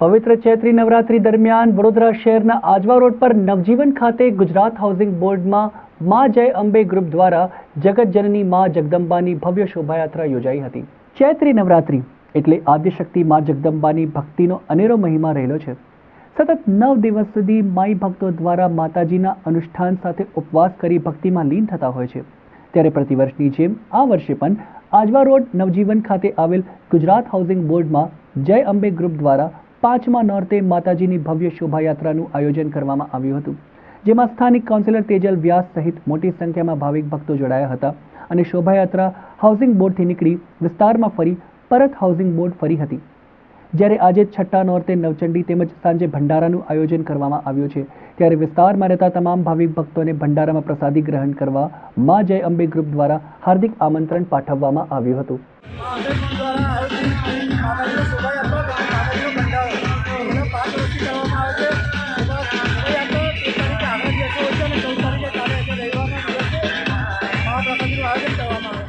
પવિત્ર ચૈત્રી નવરાત્રી દરમિયાન વડોદરા શહેરના આજવા રોડ પર નવજીવન ખાતે ગુજરાત હાઉસિંગ બોર્ડમાં મા જય અંબે ગ્રુપ દ્વારા જગતજનની મા જગદંબાની ભવ્ય શોભાયાત્રા યોજાઈ હતી. ચૈત્રી નવરાત્રી એટલે આદ્યશક્તિ મા જગદંબાની ભક્તિનો અનેરો મહિમા રહેલો છે. સતત નવ દિવસ સુધી માઈ ભક્તો દ્વારા માતાજીના અનુષ્ઠાન સાથે ઉપવાસ કરી ભક્તિમાં લીન થતા હોય છે. ત્યારે પ્રતિવર્ષની જેમ આ વર્ષે પણ આજવા રોડ નવજીવન ખાતે આવેલ ગુજરાત હાઉસિંગ બોર્ડમાં જય અંબે ગ્રુપ દ્વારા પાંચમા નોરતે માતાજીની ભવ્ય શોભાયાત્રાનું આયોજન કરવામાં આવ્યું હતું, જેમાં સ્થાનિક કાઉન્સિલર તેજલ વ્યાસ સહિત મોટી સંખ્યામાં ભાવિક ભક્તો જોડાયા હતા અને શોભાયાત્રા હાઉસિંગ બોર્ડથી નીકળી વિસ્તારમાં ફરી પરત હાઉસિંગ બોર્ડ ફરી હતી. જ્યારે આજે છઠ્ઠા નોરતે નવચંડી તેમજ સાંજે ભંડારાનું આયોજન કરવામાં આવ્યું છે, ત્યારે વિસ્તારમાં રહેતા તમામ ભાવિક ભક્તોને ભંડારામાં પ્રસાદી ગ્રહણ કરવા મા જય અંબે ગ્રુપ દ્વારા હાર્દિક આમંત્રણ પાઠવવામાં આવ્યું હતું.